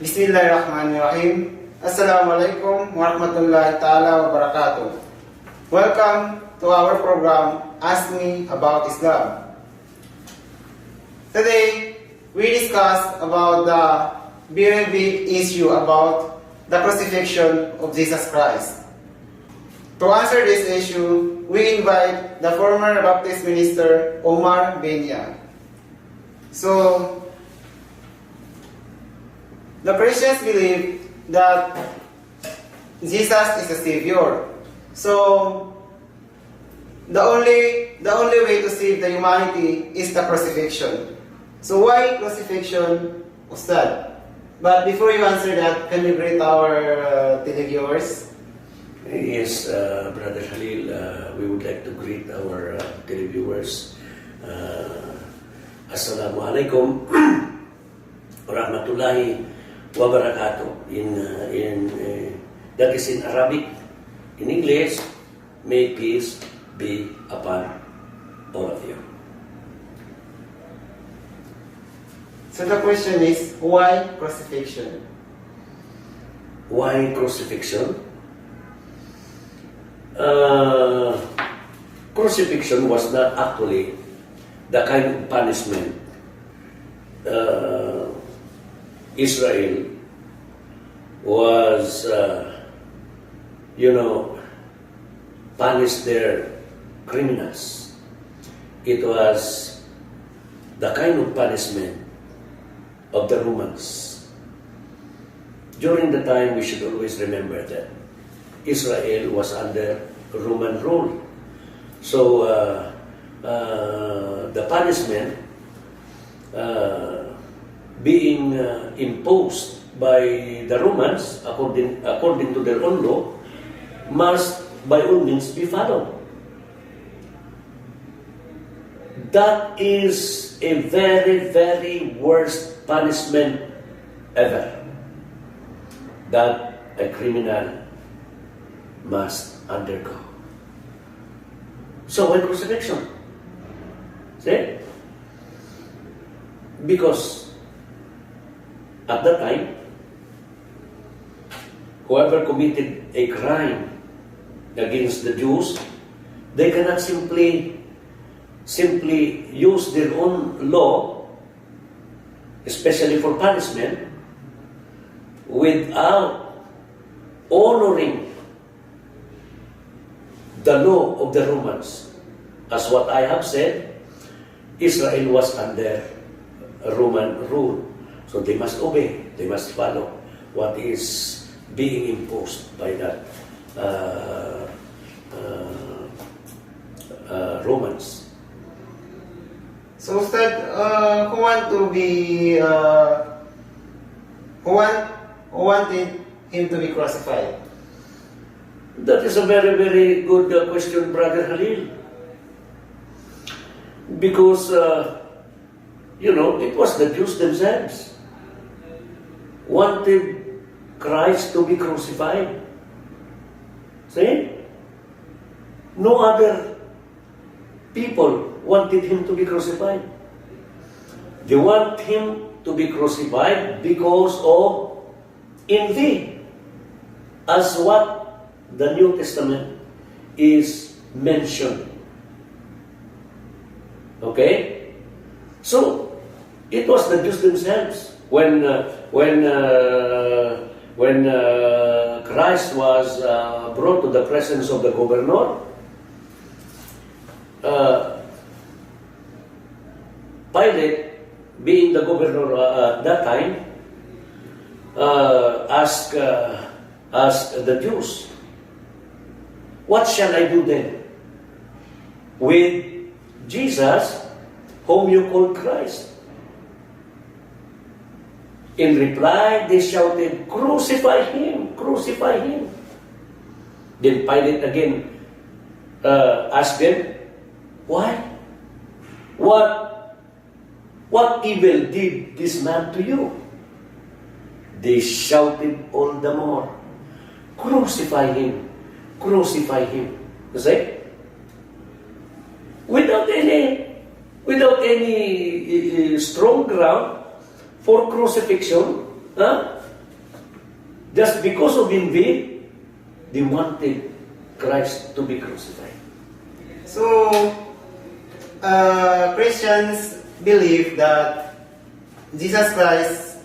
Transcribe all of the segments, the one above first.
Bismillahirrahmanirrahim. Assalamualaikum warahmatullahi ta'ala wabarakatuh. Welcome to our program Ask Me About Islam. Today, we discuss about the very issue about the crucifixion of Jesus Christ. To answer this issue, we invite the former Baptist minister Omar Benya. So, the Christians believe that Jesus is a savior. So, the only the only way to save the humanity is the crucifixion. So why crucifixion, Ustad? But before you answer that, can you greet our uh, televiewers? Yes, uh, Brother Khalil, uh, we would like to greet our uh, televiewers. Uh, Assalamualaikum warahmatullahi wabarakatuh. In, uh, in, uh, that is in Arabic. In English, may peace be upon all of you. So the question is, why crucifixion? Why crucifixion? Uh, crucifixion was not actually the kind of punishment uh, Israel was, uh, you know, punished their criminals. It was the kind of punishment of the Romans. During the time, we should always remember that Israel was under Roman rule. So, uh, uh, the punishment uh, being uh, imposed by the Romans, according, according to their own law, must by all means be followed. That is a very, very worst punishment ever that a criminal must undergo. So why crucifixion? See? Because at that time, whoever committed a crime against the Jews, they cannot simply simply use their own law, especially for punishment, without honoring the law of the Romans. As what I have said, Israel was under Roman rule. So they must obey, they must follow what is being imposed by that uh, uh, uh, Romans. So Ustad, uh, who want to be, uh, who want, who wanted him to be crucified? That is a very, very good uh, question, Brother Halil. Because, uh, you know, it was the Jews themselves wanted Christ to be crucified. See? No other people wanted him to be crucified. They want him to be crucified because of envy, as what the New Testament is mentioned. Okay? So, it was the Jews themselves when uh, when uh, when uh, Christ was brought to the presence of the governor. Pilate, being the governor at that time, uh, asked uh, asked the Jews, "What shall I do then with Jesus, whom you call Christ?" In reply, they shouted, Crucify him! Crucify him! Then Pilate again uh, asked them, Why? What, what evil did this man to you? They shouted all the more, Crucify him! Crucify him! You see? Without any, without any uh, strong ground, for crucifixion, huh? Just because of envy, they wanted Christ to be crucified. So, uh, Christians believe that Jesus Christ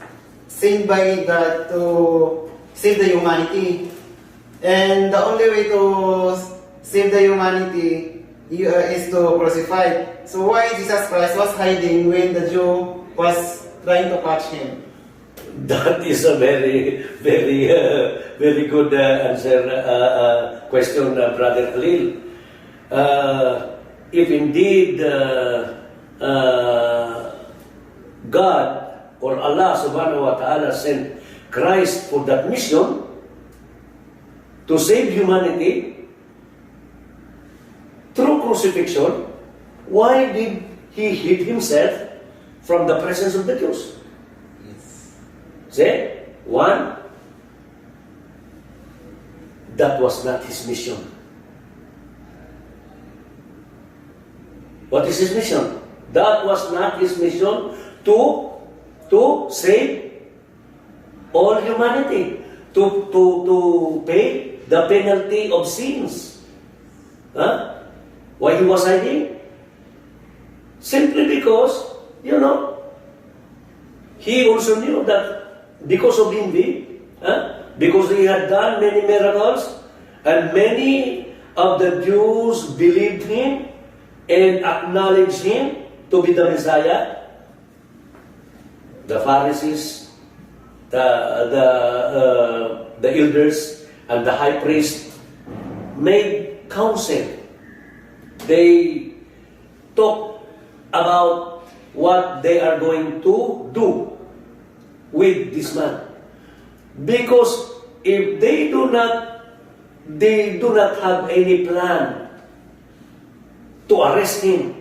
sent by God to save the humanity. And the only way to save the humanity uh, is to crucify. So why Jesus Christ was hiding when the Jew was trying to catch him? That is a very, very, uh, very good uh, answer uh, uh, question, uh, Brother Khalil. Uh, if indeed uh, uh, God or Allah subhanahu wa ta'ala sent Christ for that mission to save humanity through crucifixion, why did he hid himself from the presence of the Jews? See? One, that was not his mission. What is his mission? That was not his mission to, to save all humanity, to, to, to pay the penalty of sins. Huh? Why he was hiding? Simply because, you know, he also knew that because of envy, huh, because he had done many miracles, and many of the Jews believed him and acknowledged him to be the Messiah, the Pharisees, the the uh, the elders, and the high priest made counsel. They talked about what they are going to do with this man. Because if they do not, they do not have any plan to arrest him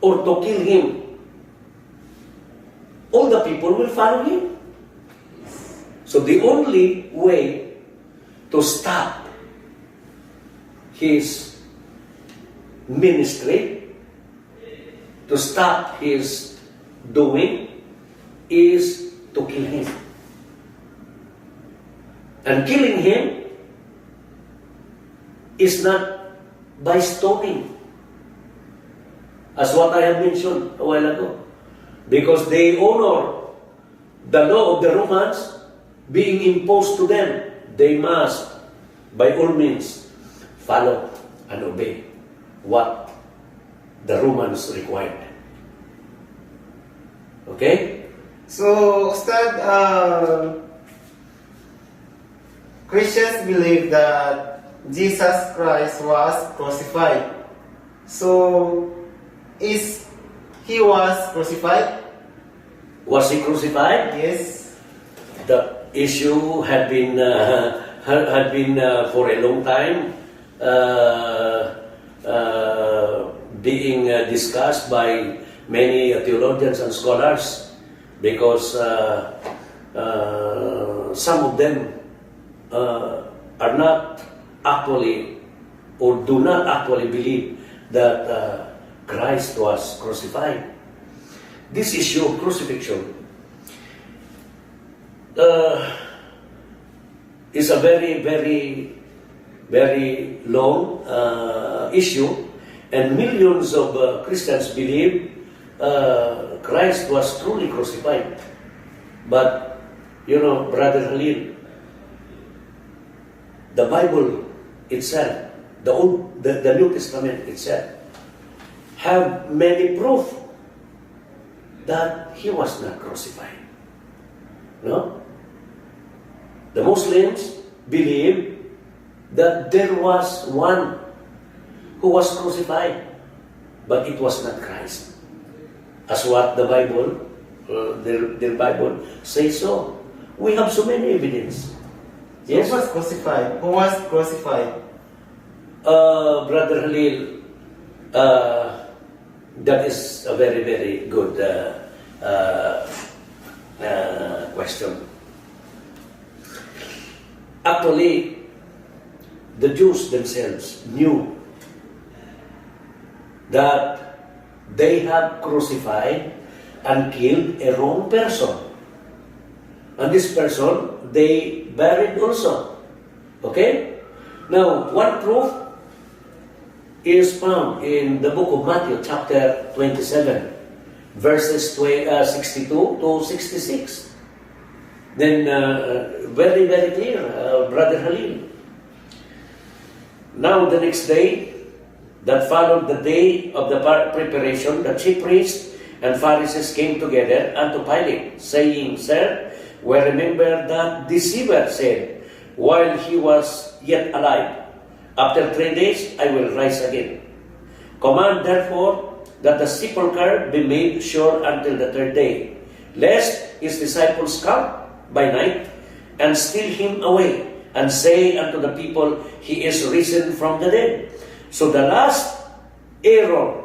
or to kill him, all the people will follow him. So the only way to stop his ministry, to stop his doing, is to kill him. And killing him is not by stoning, as what I have mentioned a while ago. Because they honor the law of the Romans being imposed to them. They must, by all means, follow and obey what the Romans required. Okay? So, Ustad, uh, Christians believe that Jesus Christ was crucified. So, is he was crucified? Was he crucified? Yes. The issue had been uh, had been uh, for a long time uh, uh, being uh, discussed by many theologians and scholars because uh, uh, some of them uh, are not actually or do not actually believe that uh, Christ was crucified. This issue of crucifixion uh, is a very, very, very long uh, issue, and millions of uh, Christians believe uh, Christ was truly crucified. But, you know, Brother Halil, the Bible itself, the Old, the, the New Testament itself, have many proof that he was not crucified. No? The Muslims believe that there was one who was crucified, but it was not Christ. As what the Bible, uh, their, their Bible says so. We have so many evidence. Yes, Who was crucified? Who was crucified? uh, Brother Halil, uh, that is a very, very good uh, uh, uh, question. Actually, the Jews themselves knew that they have crucified and killed a wrong person. And this person, they buried also. Okay? Now, one proof is found in the book of Matthew, chapter 27, verses twe- uh, 62 to 66. Then, uh, very, very clear, uh, Brother Halil. Now, the next day, that followed the day of the preparation, the chief priests and Pharisees came together unto Pilate, saying, Sir, we remember that deceiver said, while he was yet alive, After three days I will rise again. Command therefore that the sepulchre be made sure until the third day, lest his disciples come by night and steal him away, and say unto the people, He is risen from the dead. So the last error,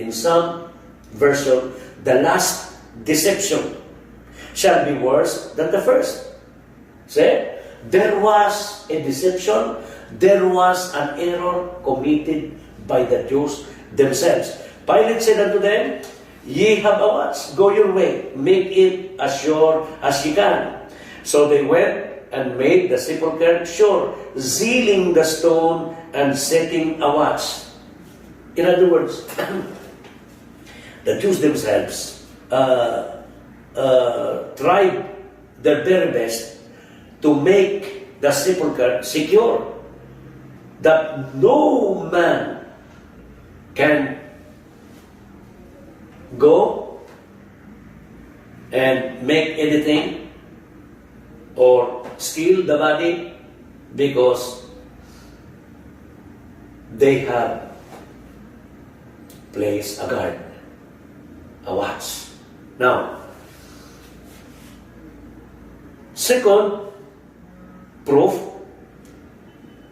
in some version, the last deception shall be worse than the first. See? There was a deception, there was an error committed by the Jews themselves. Pilate said unto them, Ye have a watch, go your way, make it as sure as ye can. So they went and made the sepulchre sure, sealing the stone and setting a watch. In other words, the Jews themselves uh, uh, tried their very best to make the sepulchre secure, that no man can go and make anything or steal the body because they have placed a guard, a watch. Now, second proof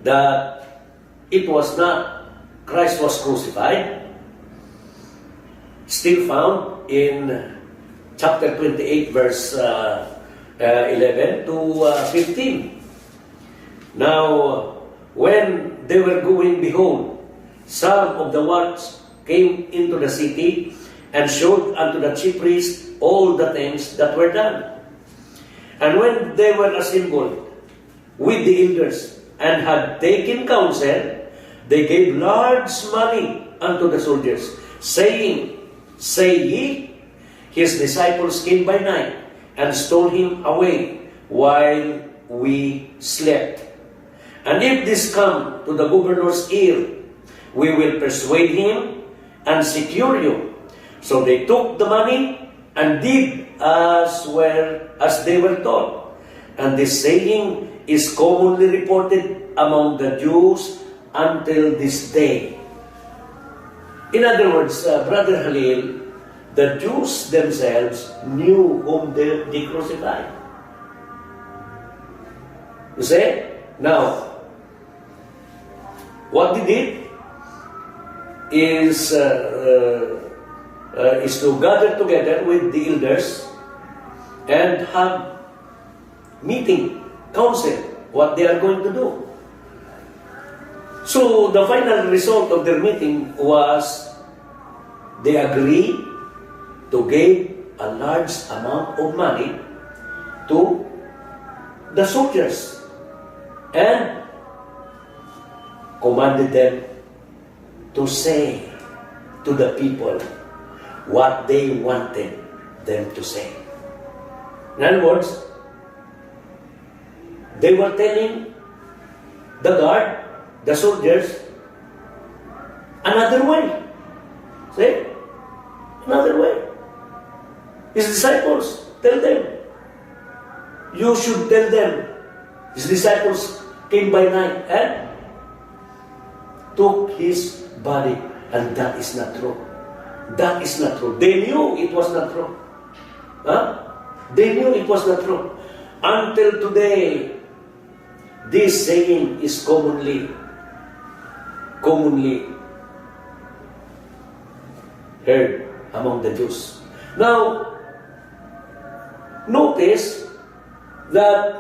that it was not Christ was crucified, still found in chapter 28, verse uh, uh, 11 to uh, 15. Now, when they were going, behold, some of the ones came into the city and showed unto the chief priests all the things that were done. And when they were assembled with the elders and had taken counsel, they gave large money unto the soldiers, saying, Say ye, his disciples came by night and stole him away while we slept. And if this come to the governor's ear, we will persuade him and secure you. So they took the money and did as well as they were taught. And this saying is commonly reported among the Jews until this day. In other words, uh, Brother Halil, the Jews themselves knew whom they, they crucified. You see? Now, what they did is, uh, uh, uh, is to gather together with the elders and have meeting, council, what they are going to do. So the final result of their meeting was they agreed to give a large amount of money to the soldiers and commanded them to say to the people what they wanted them to say. In other words, they were telling the guard, the soldiers, another way. See? Another way. His disciples, tell them. You should tell them. His disciples came by night and took his body, and that is not true. That is not true. They knew it was not true. Huh? They knew it was not true. Until today, this saying is commonly, commonly heard among the Jews. Now, notice that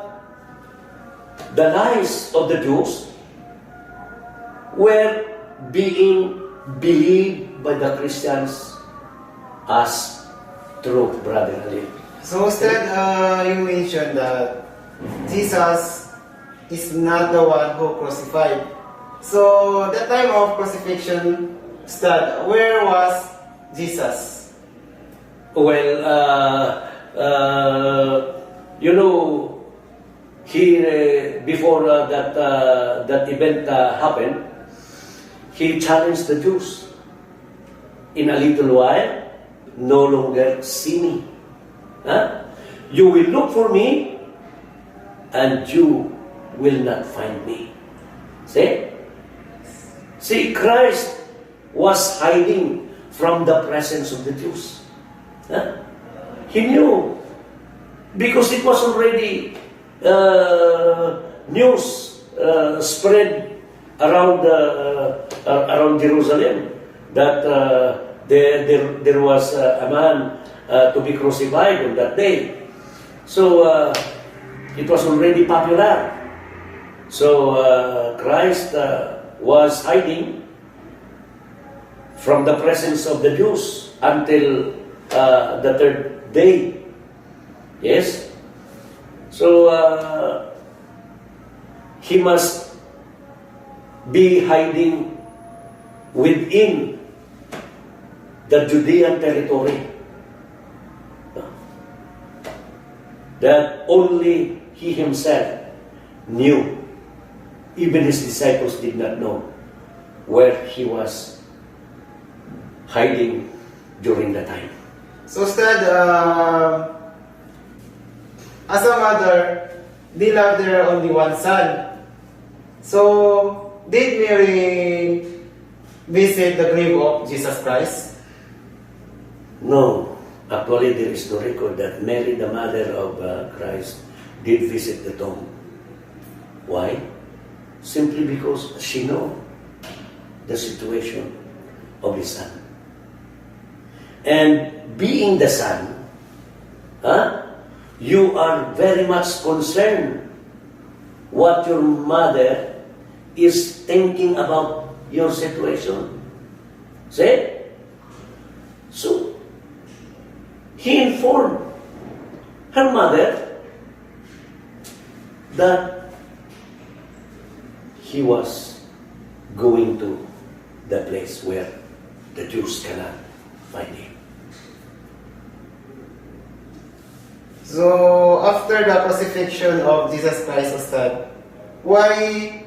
the lies of the Jews were being believed by the Christians as truth, brother Halil. So, Stan, uh, you mentioned that Jesus is not the one who crucified. So, the time of crucifixion, Ustad, where was Jesus? Well, uh, uh, you know, he uh, before uh, that uh, that event happened, he challenged the Jews. In a little while, no longer see me. Huh? You will look for me, and you will not find me. See? See, Christ was hiding from the presence of the Jews. Huh? He knew because it was already uh, news uh, spread around uh, uh, around Jerusalem that uh, there, there there was a man to be crucified on that day. So it was already popular. So Christ was hiding from the presence of the Jews until uh, the third day. Yes? So, uh, he must be hiding within the Judean territory that only he himself knew. Even his disciples did not know where he was hiding during the time. So, Ustad, uh, as a mother, they love their only one son. So, did Mary visit the grave of Jesus Christ? No, actually there is no record that Mary, the mother of uh, Christ, did visit the tomb. Why? Simply because she know the situation of his son. And being the son, huh, you are very much concerned what your mother is thinking about your situation. See? So, he informed her mother that he was going to the place where the Jews cannot find him. So, after the crucifixion of Jesus Christ, Ustad, why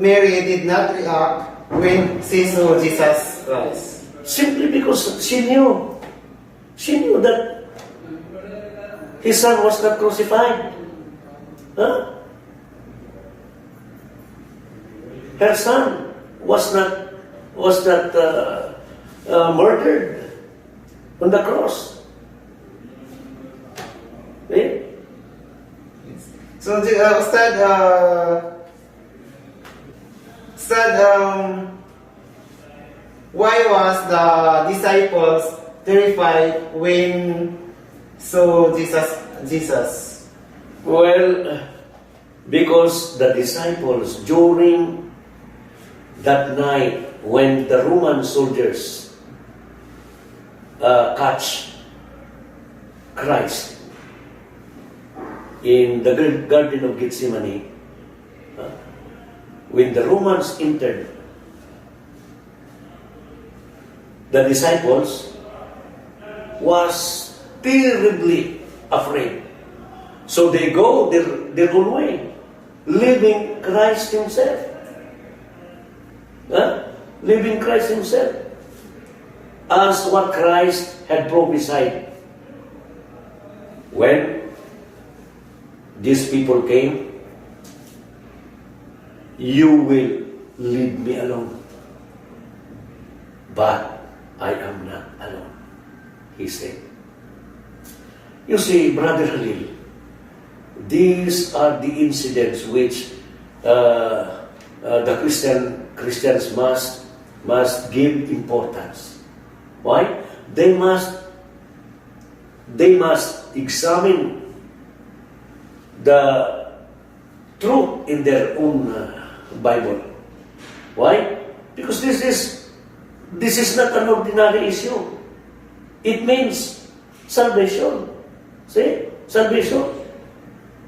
Mary did not react when she saw Jesus Christ? Simply because she knew. She knew that his son was not crucified. Huh? Her son was not was not uh, uh, murdered on the cross. Eh? So, uh, Ustad, uh, Ustad, um, why was the disciples terrified when saw Jesus? Jesus? Well, because the disciples during that night when the Roman soldiers uh, catch Christ in the Garden of Gethsemane, when the Romans entered, the disciples was terribly afraid. So they go their, their own way, leaving Christ Himself. Huh? Leaving Christ Himself. As what Christ had prophesied. When these people came, you will leave me alone. But I am not alone, he said. You see, Brother Halil, these are the incidents which uh, uh, the Christian Christians must must give importance. Why? They must they must examine the truth in their own uh, Bible. Why? Because this is this is not an ordinary issue. It means salvation. See? Salvation.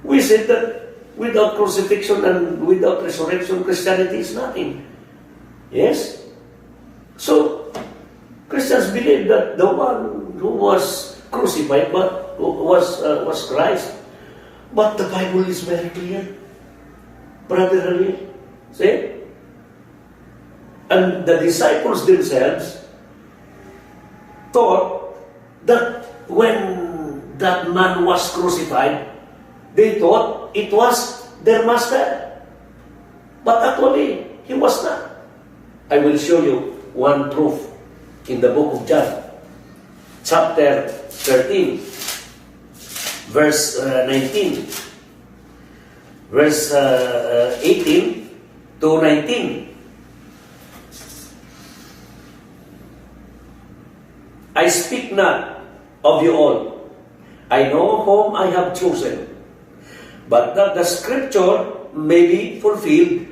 We said that without crucifixion and without resurrection, Christianity is nothing. Yes? So, Christians believe that the one who was crucified but was uh, was Christ. But the Bible is very clear. Brother Ali, see? And the disciples themselves thought that when that man was crucified, they thought it was their master. But actually, he was not. I will show you one proof in the book of John, chapter 13, verse uh, 19, verse uh, uh, 18 to 19. I speak not of you all. I know whom I have chosen, but that the scripture may be fulfilled.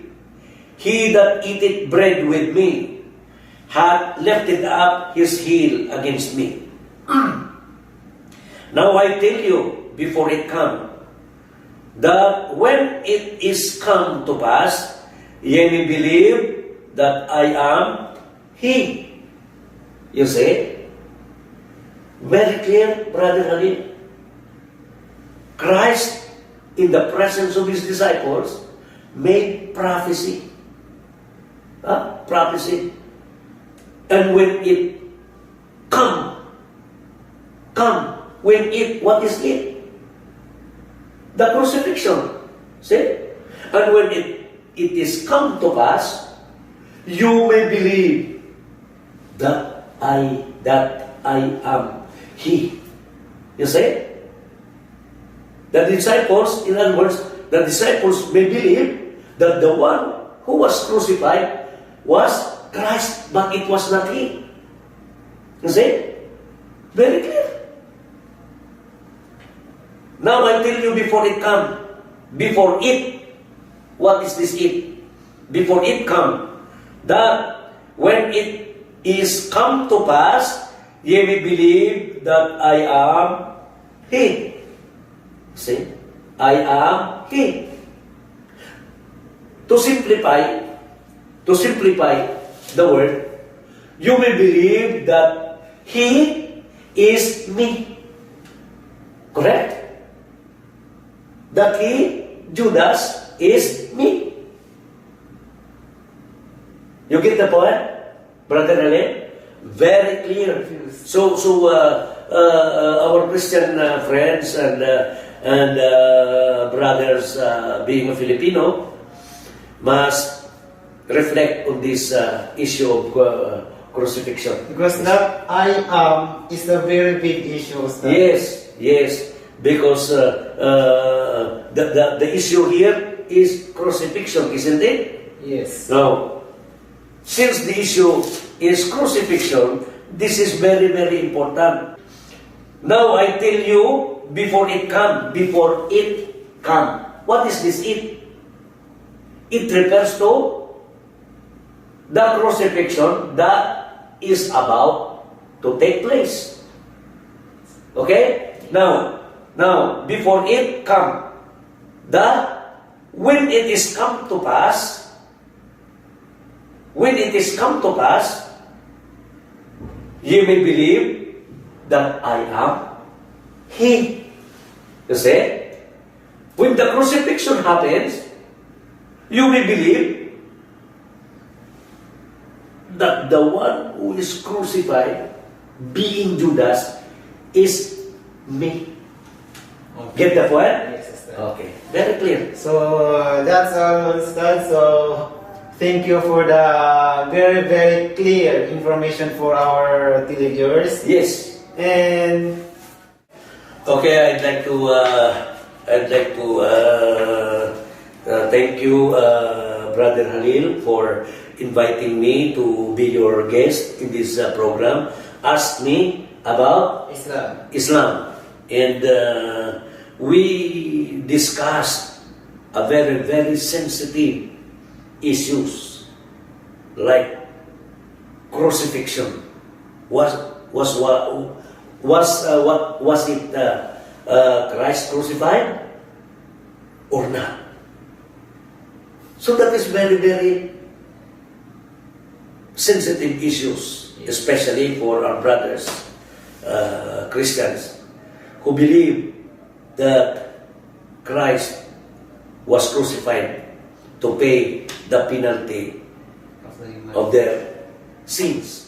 He that eateth bread with me hath lifted up his heel against me. now I tell you before it come, that when it is come to pass, ye may believe that I am He. You see? Very clear, Brother Ali. Christ, in the presence of his disciples, made prophecy. Huh? Prophecy. And when it come, come, when it, what is it? The crucifixion. See? And when it, it is come to pass, you may believe that I, that I am He. You see? The disciples, in other words, the disciples may believe that the one who was crucified was Christ, but it was not He. You see? Very clear. Now I tell you before it come, before it, what is this it? Before it come, that when it is come to pass, ye may believe that I am He. See? I am He. To simplify, to simplify the word, you may believe that He is me. Correct? That He, Judas, is me. You get the point, Brother Ale? Very clear. So, so uh, uh, our Christian uh, friends and uh, and uh, brothers, uh, being a Filipino, must reflect on this uh, issue of uh, crucifixion. Because that I am is a very big issue. sir. Yes, yes, because uh, uh, the, the the issue here is crucifixion, isn't it? Yes. Now, since the issue is crucifixion, this is very, very important. Now I tell you, before it come, before it come. What is this it? It refers to the crucifixion that is about to take place. Okay? Now, now, before it come, the when it is come to pass, when it is come to pass, ye may believe that I am He. You see? When the crucifixion happens, you may believe that the one who is crucified, being Judas, is me. Get the point? Okay. Very clear. So uh, that's all understood. So thank you for the very very clear information for our televiewers. Yes. And Okay, I'd like to uh, I'd like to uh, uh, thank you, uh, Brother Halil, for inviting me to be your guest in this uh, program. Ask me about Islam. Islam, and uh, we discussed a very very sensitive issues like crucifixion. Was was what was uh, what was it uh, uh, Christ crucified or not? So that is very, very sensitive issues, especially for our brothers, uh, Christians, who believe that Christ was crucified to pay the penalty of their sins.